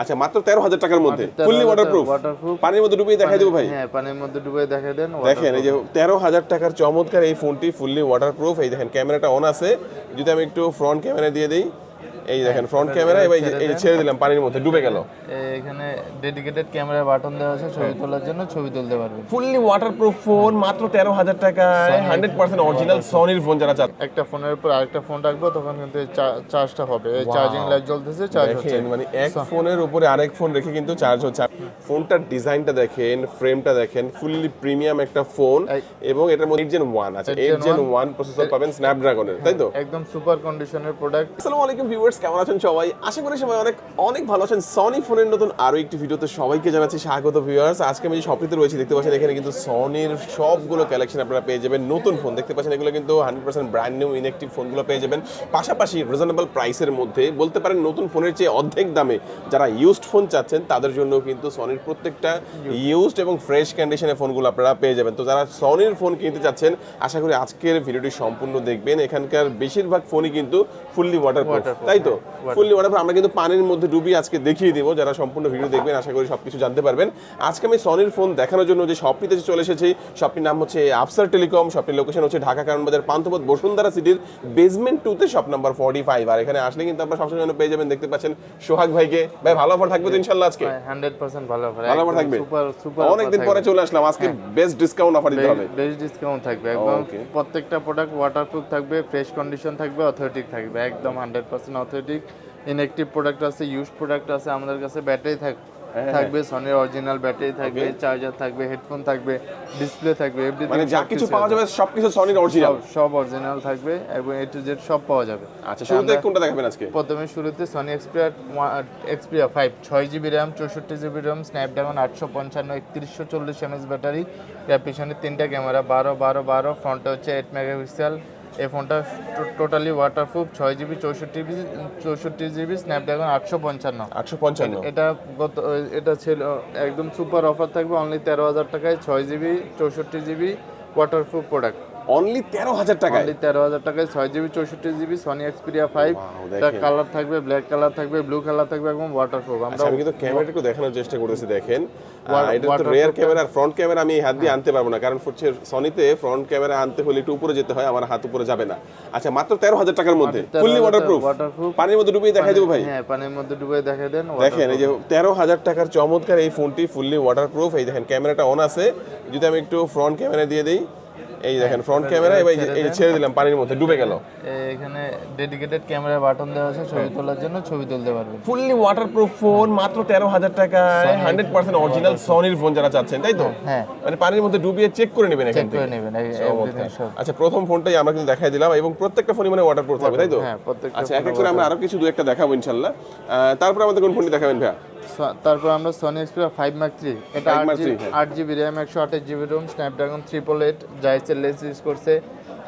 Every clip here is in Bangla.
আচ্ছা মাত্র তেরো হাজার টাকার মধ্যে। ফুললি ওয়াটারপ্রুফ পানির মধ্যে ডুবিয়ে দেখাই দেবো ভাই। হ্যাঁ পানির মধ্যে ডুবে দেখাই দেন দেখেন এই যে তেরো হাজার টাকার চমৎকার এই ফোনটি ফুললি ওয়াটারপ্রুফ এই দেখেন ক্যামেরাটা অন আছে। যদি আমি একটু ফ্রন্ট ক্যামেরা দিয়ে দিই এই দেখেন ফ্রন্ট ক্যামেরা এবার এই যে- ছেড়ে দিলাম পানির মধ্যে ডুবে গেল। এখানে ডেডিকেটেড ক্যামেরা বাটন দেওয়া আছে ছবি তোলার জন্য ছবি তুলতে পারবেন। ফুললি ওয়াটারপ্রুফ ফোন মাত্র তেরো হাজার টাকায় হান্ড্রেড পার্সেন্ট অরিজিনাল সনির ফোন যারা চান একটা ফোনের উপর আরেকটা ফোন রাখব তখন কিন্তু চার্জটা হবে। এই চার্জিং লাইট জ্বলতেছে চার্জ হচ্ছে। মানে এক ফোনের উপরে আরেক ফোন রেখে কিন্তু চার্জ হচ্ছে। ফোনটার ডিজাইনটা দেখেন ফ্রেমটা দেখেন ফুললি প্রিমিয়াম একটা ফোন এবং এটার মধ্যে এইট জেন ওয়ান আছে। এইট জেন ওয়ান প্রসেসর পাবেন স্ন্যাপড্রাগনের তাই তো? একদম সুপার কন্ডিশনের প্রোডাক্ট আসসালামু আলাইকুম ভিউয়ার্স কেমন আছেন সবাই? আশা করি সবাই অনেক অনেক ভালো আছেন। সনি ফোনের নতুন আরও একটি ভিডিওতে সবাইকে জানাচ্ছি স্বাগত ভিউয়ার্স। আজকে আমি যে শপিতে রয়েছি দেখতে পাচ্ছেন এখানে কিন্তু সনির সবগুলো কালেকশন আপনারা পেয়ে যাবেন। নতুন ফোন দেখতে পাচ্ছেন এগুলো কিন্তু hundred percent brand new inactive ফোনগুলো পেয়ে যাবেন। পাশাপাশি রিজনেবল প্রাইসের মধ্যে বলতে পারেন নতুন ফোনের চেয়ে অর্ধেক দামে যারা ইউজড ফোন চাচ্ছেন তাদের জন্য কিন্তু সনির প্রত্যেকটা ইউজড এবং ফ্রেশ কন্ডিশনের ফোনগুলো আপনারা পেয়ে যাবেন। তো যারা সনির ফোন কিনতে চাচ্ছেন আশা করি আজকের ভিডিওটি সম্পূর্ণ দেখবেন। এখানকার বেশিরভাগ ফোনই কিন্তু ফুললি ওয়াটার তাই তো? ফুললি ওয়াটার আমরা কিন্তু পানির মধ্যে ডুবিয়ে আজকে দেখিয়ে দিব। যারা সম্পূর্ণ ভিডিও দেখবেন আশা করি সবকিছু জানতে পারবেন। আজকে আমি সনির ফোন দেখানোর জন্য যে শপটিতে চলে এসেছি শপটির নাম হচ্ছে আফসার টেলিকম শপটির লোকেশন হচ্ছে ঢাকা কারণ বাজার পান্থপথ বসুন্ধরা সিটির বেসমেন্ট টুতে শপ নাম্বার ফর্টি ফাইভ আর এখানে আসলে কিন্তু আপনারা সবসময় জন্য পেয়ে যাবেন দেখতে পাচ্ছেন সোহাগ ভাইকে। ভাই ভালো অফার থাকবে তো ইনশাল্লাহ আজকে? হান্ড্রেড পার্সেন্ট ভালো হবে ভালো offer থাকবে? অনেকদিন পরে চলে আসলাম। আজকে বেস্ট ডিসকাউন্ট অফার দিতে হবে। বেস্ট ডিসকাউন্ট থাকবে। একদম প্রত্যেকটা প্রোডাক্ট ওয়াটারপ্রুফ থাকবে ফ্রেশ কন্ডিশন থাকবে অথেন্টিক থাকবে। একদম hundred percent authentic inactive product আছে ইউজ প্রোডাক্ট আছে আমাদের কাছে ব্যাটারি হ্যাঁ, থাকবে সনির অরিজিনাল ব্যাটারি থাকবে চার্জার থাকবে হেডফোন থাকবে ডিসপ্লে থাকবে মানে যা কিছু পাওয়া যাবে সবকিছু সনির অরিজিনাল সব অরিজিনাল থাকবে এবং এ টু জেড সব পাওয়া যাবে। আচ্ছা শুরুতে কোনটা দেখাবেন আজকে? প্রথমে শুরুতে সনি এক্সপিরিয়া এক্সপিরিয়া ফাইভ ছয় জিবি র্যাম চৌষট্টি জিবি র্যাম স্ন্যাপড্রাগন আটশো পঞ্চান্ন একত্রিশশো চল্লিশ এমএস ব্যাটারি। এর পিছনে তিনটা ক্যামেরা বারো বারো বারো। ফ্রন্টে হচ্ছে এইট মেগাপিক্সেল এই ফোনটা টোটালি ওয়াটারপ্রুফ ছয় জিবি চৌষট্টি জিবি চৌষট্টি জিবি স্ন্যাপড্রাগন আটশো পঞ্চান্ন। আটশো পঞ্চান্ন। এটা গত এটা ছিল একদম সুপার অফার থাকবে অনলি তেরো হাজার টাকায় ছয় জিবি চৌষট্টি জিবি ওয়াটারপ্রুফ প্রোডাক্ট অনলি তেরো হাজার টাকায়? অনলি তেরো হাজার টাকায় ছয় জিবি চৌষট্টি জিবি সনি এক্সপিরিয়া ফাইভ দেখেন। কালার থাকবে ব্ল্যাক কালার থাকবে ব্লু কালার থাকবে এবং ওয়াটারপ্রুফ আমরা আচ্ছা আমি কিন্তু ক্যামেরাটা একটু দেখানোর চেষ্টা করতেছি দেখেন। এটা তো রেয়ার ক্যামেরা আর ফ্রন্ট ক্যামেরা আমি হাত দিয়ে আনতে পারব না কারণ হচ্ছে সনিতে ফ্রন্ট ক্যামেরা আনতে হলে একটু উপরে যেতে হয় আমার হাত উপরে যাবে না। আচ্ছা মাত্র তেরো হাজার টাকার মধ্যে ফুললি ওয়াটারপ্রুফ ওয়াটারপ্রুফ পানির মধ্যে ডুবিয়ে দেখাই দেবো ভাই? হ্যাঁ পানির মধ্যে ডুবে দেখা দেন দেখেন এই যে তেরো হাজার টাকার চমৎকার এই ফোনটি ফুললি ওয়াটারপ্রুফ এই দেখেন ক্যামেরাটা অন আছে। যদি আমি একটু ফ্রন্ট ক্যামেরা দিয়ে দিই এই দেখেন ফ্রন্ট ক্যামেরা এবার এই ছেড়ে দিলাম পানির মধ্যে ডুবে গেল। এখানে ডেডিকেটেড ক্যামেরা বাটন দেওয়া আছে ছবি তোলার জন্য ছবি তুলতে পারবেন। ফুললি ওয়াটারপ্রুফ ফোন মাত্র তেরো হাজার টাকায় হান্ড্রেড পার্সেন্ট অরিজিনাল সনির ফোন যারা চাচ্ছেন তাই তো? হ্যাঁ। মানে পানির মধ্যে ডুবিয়ে চেক করে নেবেন এখান চেক থেকে। করে নেবেন আচ্ছা প্রথম ফোনটাই আমরা কিন্তু দেখাই দিলাম এবং প্রত্যেকটা ফোনই মানে ওয়াটারপ্রুফ থাকবে তাই তো? হ্যাঁ প্রত্যেকটা আচ্ছা এক এক করে আমরা আরও কিছু দু একটা দেখাবো ইনশাল্লাহ। তারপর আমাদের কোন ফোনটি দেখাবেন ভাইয়া? তারপর আমরা Sony Xperia five mark three এটা আট জিবি III। আট জিবি র্যাম একশো আঠাশ GB ROM Snapdragon triple eight জাইসের lens use করছে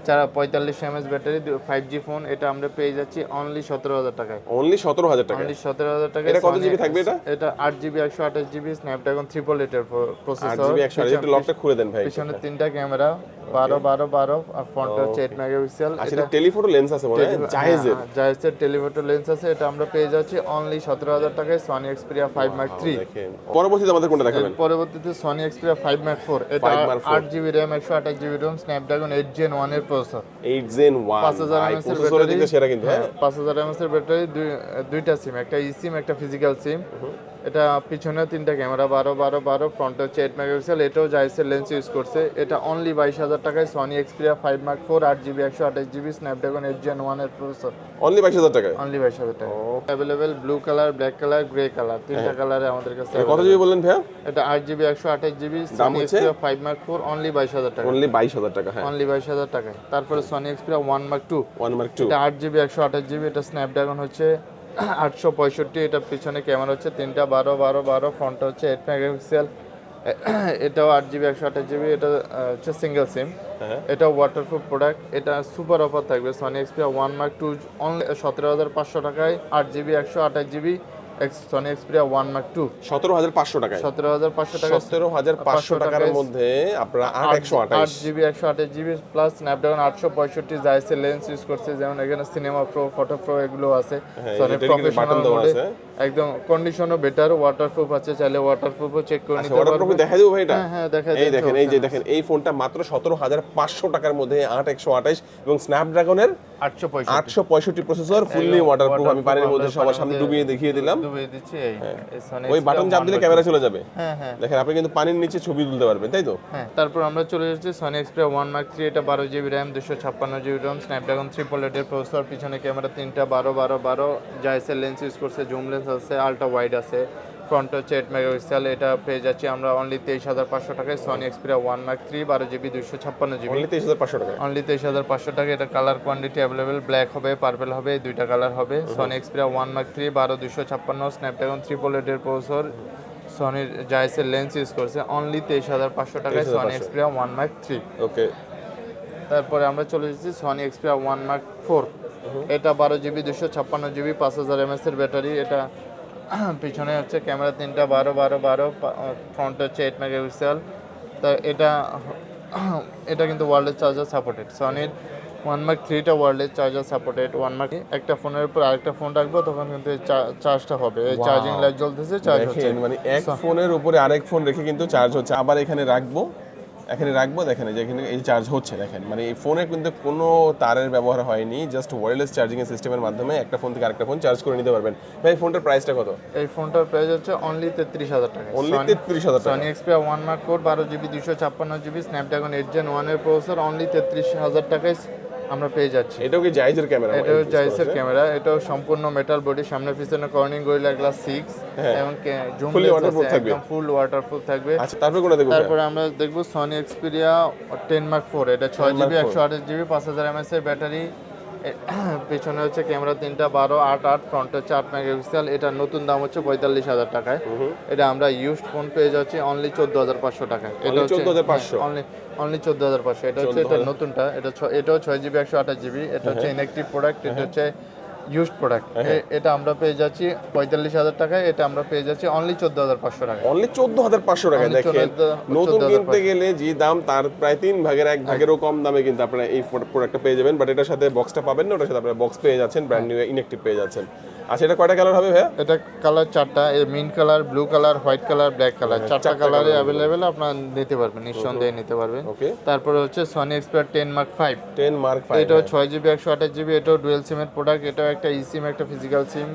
চারা পঁয়তাল্লিশ এমএস ব্যাটারি ফাইভ জি ফোন এটা আমরা পেয়ে যাচ্ছি অনলি সতেরো হাজার টাকায়। অনলি সতেরো হাজার টাকা অনলি সতেরো হাজার এটা কত জিবি থাকবে এটা? এটা আট জিবি একশো আঠাশ জিবি স্ন্যাপড্রাগন ট্রিপল এইটের আট প্রসেসর জিবি লকটা খুলে দেন ভাই। পিছনে তিনটা ক্যামেরা বারো বারো বারো আর ফ্রন্টে হচ্ছে এইট মেগাপিক্সেল আচ্ছা এটা টেলিফোটো লেন্স আছে মনে হয়? জাহেজের জায়েজের টেলিফোটো লেন্স আছে এটা আমরা পেয়ে যাচ্ছি অনলি সতেরো হাজার টাকায় Sony Xperia five mark three পরবর্তীতে আমাদের কোনটা দেখাবেন? পরবর্তীতে Sony Xperia five mark four এটা 5 Mark IV আট জিবি র্যাম একশো আঠাশ GB ROM Snapdragon eight gen ওয়ানের প্রসেসর। ওয়ানের সেরা কিন্তু হ্যাঁ। পাঁচ হাজার এর ব্যাটারি দুইটা সিম একটা ই সিম একটা ফিজিক্যাল সিম এটা পিছনে তিনটা ক্যামেরা বারো বারো বারো ফ্রন্টে হচ্ছে এইট মেগাপিক্সেল এটাও জাইসের লেন্স ইউজ করছে। এটা অনলি বাইশ হাজার টাকায় Sony Xperia five mark four আট জিবি একশো আঠাশ জিবি স্ন্যাপড্রাগন এইট জেন ওয়ানের প্রসেসর অনলি বাইশ হাজার টাকায়? অনলি বাইশ হাজার টাকা available blue colour black colour grey colour তিনটা কালারে আমাদের কাছে এটা কত জিবি বললেন ভাইয়া? এটা আট জিবি একশো আঠাশ জিবি দাম Sony Xperia five mark four only বাইশ হাজার টাকা অনলি বাইশ হাজার টাকা হ্যাঁ। অনলি বাইশ হাজার টাকায়। তারপরে Sony Xperia one mark two one mark two এটা আট জিবি একশো আঠাশ জিবি এটা স্ন্যাপড্রাগন হচ্ছে আটশো পঁয়ষট্টি। এটা পিছনে ক্যামেরা হচ্ছে তিনটা বারো বারো বারো। ফ্রন্টটা হচ্ছে এইট মেগাপিক্সেল এটাও আট জিবি একশো আঠাশ জিবি এটা হচ্ছে সিঙ্গেল সিম হ্যাঁ। এটা ওয়াটারপ্রুফ প্রোডাক্ট এটা সুপার অফার থাকবে Sony Xperia one mark two only সতেরো হাজার পাঁচশো টাকায় আট জিবি একশো আঠাশ GB Sony Xperia one mark two সতেরো হাজার পাঁচশো টাকায়। সতেরো হাজার পাঁচশো টাকা সতেরো হাজার পাঁচশো টাকার মধ্যে আপনারা আট একশো আট জিবি একশো আঠাশ জিবি প্লাস স্ন্যাপড্রাগন আটশো পঁয়ষট্টি জাইসের লেন্স ইউজ করছে যেমন এখানে সিনেমা প্রো ফটো প্রো এগুলো আছে। সনি প্রফেশনাল মোডে একদম কন্ডিশনও বেটার ওয়াটারপ্রুফ আছে চাইলে ওয়াটারপ্রুফও চেক করে আচ্ছা নিতে ওটা পারবে দেখা দেবো ভাই এটা হ্যাঁ হ্যাঁ দেখা এই দেখেন এই যে দেখেন এই ফোনটা মাত্র সতেরো হাজার পাঁচশো টাকার মধ্যে আট একশো আঠাশ এবং স্ন্যাপড্রাগনের আটশো পঁয়ষট্টি। প্রসেসর ফুললি ওয়াটারপ্রুফ আমি পানির মধ্যে সবার সামনে ডুবিয়ে দেখিয়ে দিলাম। ডুবিয়ে দিচ্ছি এই এই ওই বাটন চাপ দিলে ক্যামেরা চলে যাবে। হ্যাঁ হ্যাঁ। দেখেন আপনি কিন্তু পানির নিচে ছবি তুলতে পারবেন তাই তো? হ্যাঁ তারপর আমরা চলে এসেছি Sony Xperia one mark three এটা বারো জিবি র্যাম দুশো ছাপ্পান্ন জিবি র্যাম স্ন্যাপড্রাগন থ্রি এটের প্রসেসর পিছনে ক্যামেরা তিনটা বারো বারো বারো। এসে লেন্স ইউজ করছে জুম লেন্স আছে আলট্রা ওয়াইড আছে। ফ্রন্ট হচ্ছে এইট মেগাপিক্সেল এটা পেয়ে যাচ্ছি আমরা অনলি তেইশ হাজার পাঁচশো টাকায় Sony Xperia one mark three বারো জিবি দুশো ছাপ্পান্ন জিবি অনলি তেইশ হাজার পাঁচশো টাকা অনলি তেইশ হাজার পাঁচশো টাকা এটা কালার কোয়ান্টিটি অ্যাভেলেবেল ব্ল্যাক হবে পার্পেল হবে দুইটা কালার হবে। Sony Xperia one mark three বারো দুশো ছাপ্পান্ন স্ন্যাপড্রাগন ট্রিপল এটের প্রসেসর সনির জাইসের লেন্স ইউজ করছে। অনলি তেইশ হাজার পাঁচশো টাকায় Sony Xperia one mark three okay তারপরে আমরা চলে এসেছি Sony Xperia one mark four এটা বারো জিবি দুশো ছাপ্পান্ন জিবি পাঁচ হাজার এমএস এর ব্যাটারি এটা পিছনে হচ্ছে ক্যামেরা তিনটা বারো বারো বারো ফ্রন্ট হচ্ছে এইট মেগাপিক্সেল তা এটা এটা কিন্তু ওয়ার্ল্ডের চার্জার সাপোর্টেড সনির ওয়ান মার্ক থ্রিটা ওয়ার্ল্ডের চার্জার সাপোর্টেড ওয়ান মার্ক একটা ফোনের উপর আরেকটা ফোন রাখব তখন কিন্তু চার্জটা হবে। এই চার্জিং লাইট জ্বলতেছে চার্জ হচ্ছে। মানে এক ফোনের উপরে আরেক ফোন রেখে কিন্তু চার্জ হচ্ছে। আবার এখানে রাখব। এখানে রাখব দেখেন এই যে এখানে এই চার্জ হচ্ছে দেখেন। মানে এই ফোনে কিন্তু কোনো তারের ব্যবহার হয়নি জাস্ট ওয়্যারলেস চার্জিং এর সিস্টেমের মাধ্যমে একটা ফোন থেকে আরেকটা ফোন চার্জ করে নিতে পারবেন। ভাই ফোনটার প্রাইসটা কত? এই ফোনটার প্রাইস হচ্ছে অনলি তেত্রিশ হাজার টাকা। অনলি তেত্রিশ হাজার টাকা। Sony Xperia one mark four বারো জিবি দুশো ছাপ্পান্ন জিবি স্ন্যাপড্রাগন এইট জেন ওয়ানের প্রসেসর অনলি তেত্রিশ হাজার টাকায় আমরা পেয়ে যাচ্ছি এটাও কি জাইজের ক্যামেরা এটাও জাইজের ক্যামেরা এটাও সম্পূর্ণ মেটাল বডি সামনে পিছনে কর্নিং গরিলা গ্লাস সিক্স হ্যাঁ। এবং জুম ফুল ওয়াটারপ্রুফ থাকবে। একদম ফুল ওয়াটারপ্রুফ থাকবে আচ্ছা তারপরে কোনটা দেখব? তারপরে আমরা দেখব Sony Xperia ten mark four এটা ছয় 10 Mark জিবি 4 একশো আঠাশ জিবি পাঁচ হাজার এমএস এর ব্যাটারি পেছনে হচ্ছে ক্যামেরা তিনটা বারো আট আট ফ্রন্ট আট মেগাপিক্সেল। এটার নতুন দাম হচ্ছে পঁয়তাল্লিশ হাজার টাকায়। এটা আমরা ইউজড ফোন পেয়ে যাচ্ছি অনলি চোদ্দ হাজার পাঁচশো টাকায়। এটা হচ্ছে 14,500 অনলি অনলি চোদ্দ হাজার পাঁচশো। এটা হচ্ছে এটা নতুনটা। এটা এটাও ছয় জিবি একশো আঠাশ জিবি এটা হচ্ছে ইনএক্টিভ প্রোডাক্ট এটা হচ্ছে ইউজড প্রোডাক্ট এটা আমরা পেয়ে যাচ্ছি পঁয়তাল্লিশ হাজার টাকায় এটা আমরা পেয়ে যাচ্ছি অনলি চোদ্দ হাজার পাঁচশো টাকা অনলি চোদ্দ হাজার পাঁচশো টাকায়। দেখেন নতুন কিনতে গেলে যে দাম তার প্রায় তিন ভাগের এক ভাগেরও কম দামে কিন্তু আপনারা এই প্রোডাক্টটা পেয়ে যাবেন। বাট এটার সাথে বক্সটা পাবেন না ওটার সাথে আপনারা বক্স পেয়ে যাচ্ছেন ব্র্যান্ড নিউ ইনেকটিভ পেয়ে যাচ্ছেন। আচ্ছা এটা কয়টা কালার হবে ভাইয়া? এটা কালার চারটা mean colour blue colour white colour black colour চারটা কালারে অ্যাভেলেবেল আপনার নিতে পারবেন নিঃসন্দেহে নিতে পারবেন। ওকে তারপরে হচ্ছে Sony Xperia ten mark five ten mark five এটাও ছয় জিবি একশো আঠাশ জিবি এটাও ডুয়েল সিমের প্রোডাক্ট এটাও একটা ই সিম একটা ফিজিক্যাল সিম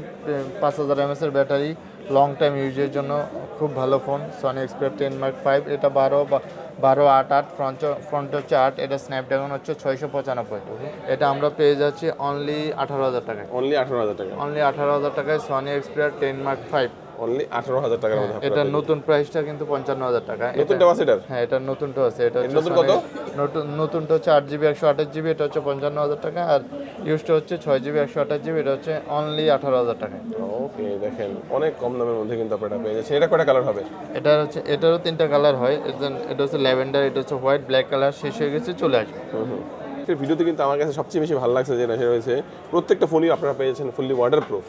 পাঁচ হাজার এমএস এর ব্যাটারি লং টাইম ইউজের জন্য খুব ভালো phone Sony Xperia ten mark five এটা বারো বারো আট আট ফ্রন্ট ফ্রন্ট হচ্ছে আট এটা স্ন্যাপড্রাগন হচ্ছে ছয়শো পঁচানব্বই। এটা আমরা পেয়ে যাচ্ছি অনলি আঠারো হাজার টাকায়। অনলি আঠারো হাজার টাকা অনলি আঠারো হাজার টাকায় Sony Xperia ten mark five only আঠারো হাজার টাকার মধ্যে আপনারা এটার নতুন প্রাইসটা কিন্তু পঞ্চান্ন হাজার টাকা। এটা- নতুনটা আছে এটার? হ্যাঁ এটার নতুনটা আছে এটা নতুন কত? নতুন নতুনটা হচ্ছে আট জিবি এটা হচ্ছে পঞ্চান্ন হাজার টাকা আর ইউজটা হচ্ছে ছয় জিবি একশো আঠাশ জিবি এটা হচ্ছে অনলি আঠারো হাজার টাকা। ওকে দেখেন অনেক কম দামের মধ্যে কিন্তু আপনারা পেয়ে যাচ্ছেন। এটা কয়টা কালার হবে? এটা হচ্ছে এটারও তিনটা কালার হয় এটা- এটা হচ্ছে ল্যাভেন্ডার এটা হচ্ছে হোয়াইট ব্ল্যাক কালার শেষ হয়ে গেছে চলে আসবে। আজকের ভিডিওতে কিন্তু আমার কাছে সবচেয়ে বেশি ভালো লাগছে যেটা সেটা হয়েছে প্রত্যেকটা ফোনই আপনারা পেয়েছেন ফুললি ওয়াটার প্রুফ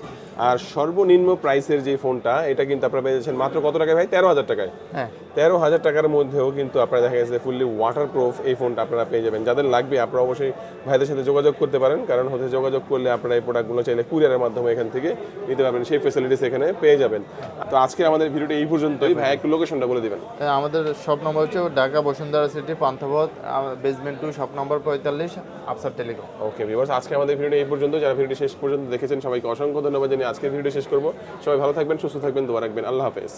আর সর্বনিম্ন প্রাইসের যে ফোনটা এটা কিন্তু আপনারা পেয়েছেন মাত্র কত টাকায় ভাই? তেরো হাজার টাকায়। হ্যাঁ। তেরো হাজার টাকার মধ্যেও কিন্তু আপনারা দেখা গেছে ফুললি ওয়াটার প্রুফ এই ফোনটা আপনারা পেয়ে যাবেন। যাদের লাগবে আপনারা অবশ্যই ভাইদের সাথে যোগাযোগ করতে পারেন কারণ হচ্ছে যোগাযোগ করলে আপনারা এই প্রোডাক্টগুলো চাইলে কুরিয়ারের মাধ্যমে এখান থেকে নিতে পারবেন সেই ফেসিলিটিস এখানে পেয়ে যাবেন। তো আজকে আমাদের ভিডিওটা এই পর্যন্তই। ভাই একটু লোকেশনটা বলে দিবেন। আমাদের শপ নম্বর হচ্ছে Dhaka Bashundhara city Panthapath basement two shop number পঁয়তাল্লিশ। আফসার টেলিকম। ওকে ভিউয়ার্স আজকে আমাদের ভিডিও এই পর্যন্ত। যারা ভিডিওটি শেষ পর্যন্ত দেখেছেন, সবাইকে অসংখ্য ধন্যবাদ জানিয়ে আজকের ভিডিও শেষ করব। সবাই ভালো থাকবেন, সুস্থ থাকবেন, দোয়া রাখবেন। আল্লাহ হাফেজ।